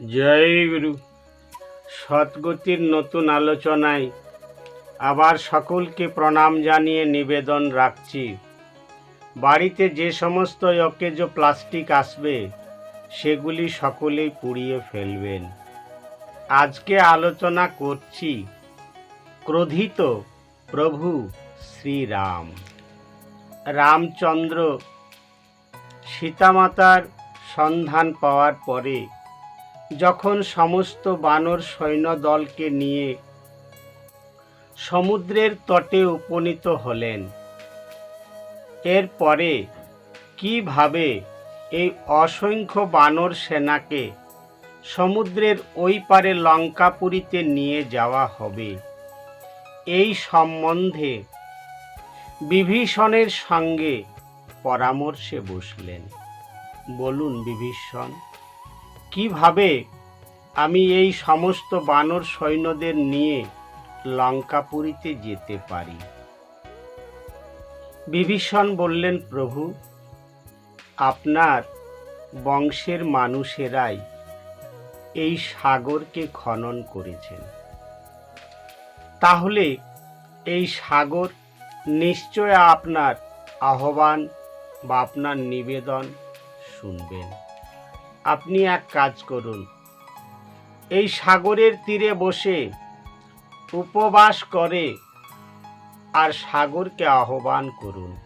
জয় গুরু। সৎগতির নতুন আলোচনায় আবার সকলকে প্রণাম জানিয়ে নিবেদন রাখছি। বাড়িতে যে সমস্ত অকেজ প্লাস্টিক আসবে, সেগুলি সকলেই পুড়িয়ে ফেলবেন। আজকে আলোচনা করছি, ক্রোধিত প্রভু শ্রীরাম। রামচন্দ্র সীতামাতার সন্ধান পাওয়ার পরে যখন সমস্ত বানর সৈন্যদলকে নিয়ে সমুদ্রের তটে উপনীত হলেন, এরপরে কীভাবে এই অসংখ্য বানর সেনাকে সমুদ্রের ওই পারে লঙ্কাপুরীতে নিয়ে যাওয়া হবে? এই সম্বন্ধে বিভীষণের সঙ্গে পরামর্শে বসলেন। বলুন বিভীষণ। কীভাবে আমি এই সমস্ত বানর সৈন্যদের নিয়ে লঙ্কাপুরীতে যেতে পারি? বিভীষণ বললেন, প্রভু, আপনার বংশের মানুষেরাই এই সাগরকে খনন করেছেন। তাহলে এই সাগর নিশ্চয় আপনার আহ্বান বা আপনার নিবেদন শুনবেন। আপনি এক কাজ করুন। এই সাগরের তীরে বসে উপবাস করে আর সাগরকে আহ্বান করুন।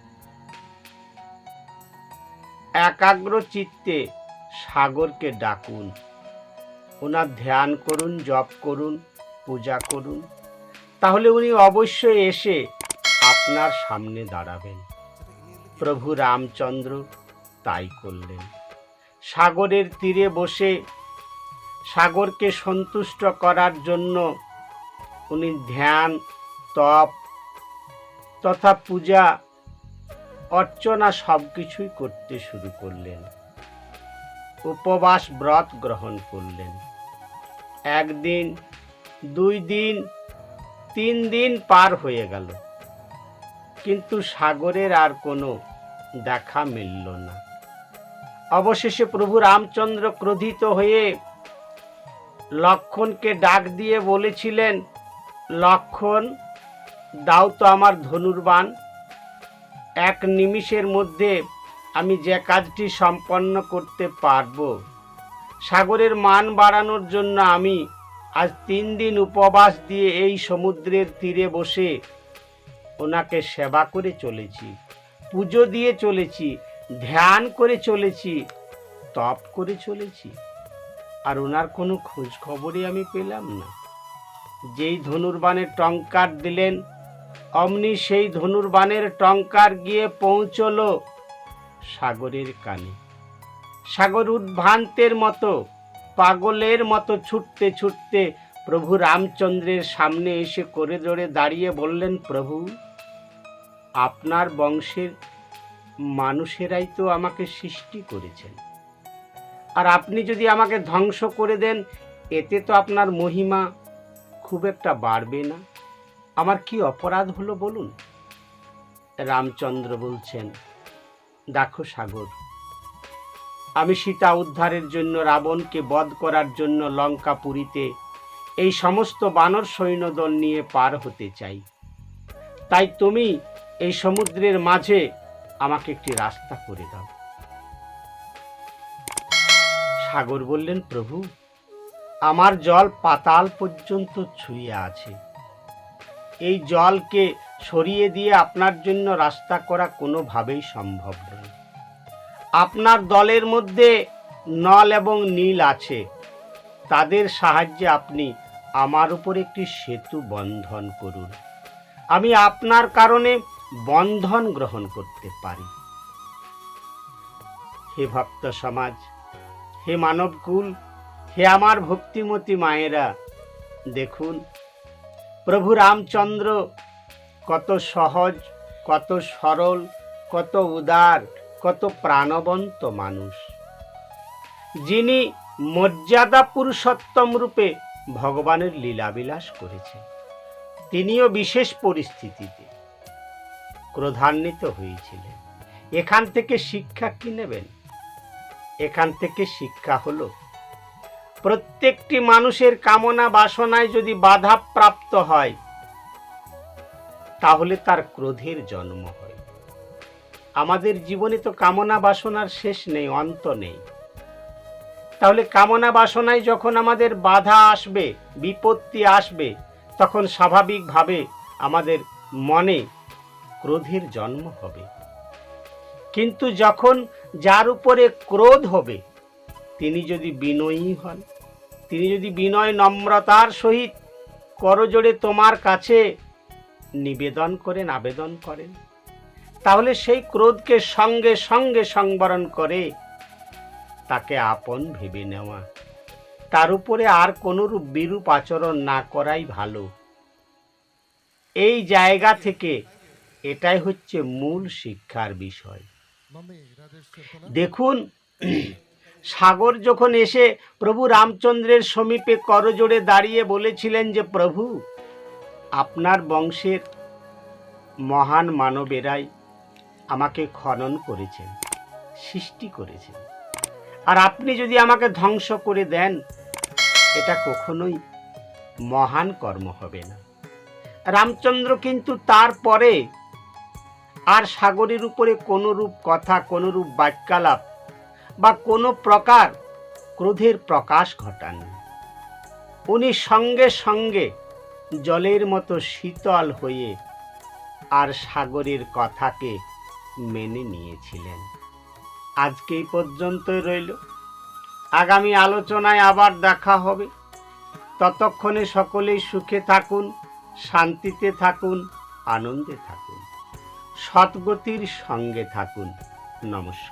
একাগ্র চিত্তে সাগরকে ডাকুন। ওনার ধ্যান করুন, জপ করুন, পূজা করুন। তাহলে উনি অবশ্যই এসে আপনার সামনে দাঁড়াবেন। প্রভু রামচন্দ্র তাই করলেন। সাগরের তীরে বসে সাগরকে সন্তুষ্ট করার জন্য উনি ধ্যান, তপ তথা পূজা, অর্চনা সব কিছুই করতে শুরু করলেন। উপবাস ব্রত গ্রহণ করলেন। একদিন, দুই দিন, তিন দিন পার হয়ে গেল। কিন্তু সাগরের আর কোনো দেখা মিলল না। অবশেষে প্রভু রামচন্দ্র ক্রোধিত হয়ে লক্ষণকে ডাক দিয়ে বলেছিলেন, লক্ষণ, দাও তো আমার ধনুর্বাণ। এক নিমিষের মধ্যে আমি যে কাজটি সম্পন্ন করতে পারব। সাগরের মান বাড়ানোর জন্য আমি আজ তিন দিন উপবাস দিয়ে এই সমুদ্রের তীরে বসে ওনাকে সেবা করে চলেছি, পুজো দিয়ে চলেছি। ধ্যান করে চলেছি, তপ করে চলেছি। আর ওনার কোনো খোঁজ খবরই আমি পেলাম না। যেই ধনুর্বাণের টঙ্কার দিলেন, অমনি সেই ধনুর্বাণের টঙ্কার গিয়ে পৌঁছলো সাগরের কানে। সাগর উদ্ভ্রান্তের মতো, পাগলের মতো ছুটতে ছুটতে প্রভু রামচন্দ্রের সামনে এসে করে জোরে দাঁড়িয়ে বললেন, প্রভু, আপনার বংশের মানুষেরাই তো আমাকে সৃষ্টি করেছেন। আর আপনি যদি আমাকে ধ্বংস করে দেন, এতে তো আপনার মহিমা খুব একটা বাড়বে না। আমার কি অপরাধ হলো বলুন? রামচন্দ্র বলছেন, দেখো সাগর, আমি সীতা উদ্ধারের জন্য, রাবণকে বধ করার জন্য লঙ্কা লঙ্কাপুরীতে এই সমস্ত বানর সৈন্যদল নিয়ে পার হতে চাই। তাই তুমি এই সমুদ্রের মাঝে আমাকে একটি রাস্তা করে দাও। সাগর বললেন, প্রভু, আমার জল পাতাল পর্যন্ত ছুঁয়ে আছে। এই জলকে সরিয়ে দিয়ে আপনার জন্য রাস্তা করা কোনোভাবেই সম্ভব নয়। আপনার দলের মধ্যে নল এবং নীল আছে। তাদের সাহায্যে আপনি আমার উপর একটি সেতু বন্ধন করুন। আমি আপনার কারণে বন্ধন গ্রহণ করতে পারি। হে ভক্ত সমাজ, হে মানবকুল, হে আমার ভক্তিমতী মায়েরা, দেখুন, প্রভু রামচন্দ্র কত সহজ, কত সরল, কত উদার, কত প্রাণবন্ত মানুষ। যিনি মর্যাদা পুরুষোত্তম রূপে ভগবানের লীলাবিলাস করেছেন, তিনিও বিশেষ পরিস্থিতিতে। ক্রোধান্বিত হয়েছিলেন। এখান থেকে শিক্ষা কি নেবেন? এখান থেকে শিক্ষা হলো, প্রত্যেকটি মানুষের কামনা বাসনায় যদি বাধা প্রাপ্ত হয়, তাহলে তার ক্রোধের জন্ম হয়। আমাদের জীবনে তো কামনা বাসনার শেষ নেই, অন্ত নেই। তাহলে কামনা বাসনায় যখন আমাদের বাধা আসবে, বিপত্তি আসবে, তখন স্বাভাবিকভাবে আমাদের মনে ক্রোধের জন্ম হবে। কিন্তু যখন যার উপরে ক্রোধ হবে, তিনি যদি বিনয়ী হন, তিনি যদি বিনয় নম্রতার সহিত করজোড়ে তোমার কাছে নিবেদন করেন, আবেদন করেন, তাহলে সেই ক্রোধকে সঙ্গে সঙ্গে সংবরণ করে তাকে আপন ভেবে নেওয়া। তার উপরে আর কোনোরূপ বিরূপ আচরণ না করাই ভালো। এই জায়গা থেকে এটাই হচ্ছে মূল শিক্ষার বিষয়। দেখুন সাগর যখন এসে প্রভু রামচন্দ্রের সমীপে করজোড়ে দাঁড়িয়ে বলেছিলেন যে প্রভু আপনার বংশের মহান মানবেরাই আমাকে খনন করেছেন সৃষ্টি করেছেন। আর আপনি যদি আমাকে ধ্বংস করে দেন এটা কখনোই মহান কর্ম হবে না। রামচন্দ্র কিন্তু তারপরে আর সাগরের উপরে কোনো রূপ কথা কোনো রূপ বাক্যালাপ বা কোনো প্রকার ক্রোধের প্রকাশ ঘটান। উনি সঙ্গে সঙ্গে জলের মতো শীতল হয়ে আর সাগরের কথাকে মেনে নিয়েছিলেন। আজকে এই পর্যন্তই রইল। আগামী আলোচনায় আবার দেখা হবে। ততক্ষণে সকলেই সুখে থাকুন, শান্তিতে থাকুন, আনন্দে থাকুন। সৎগতির সঙ্গে থাকুন। নমস্কার।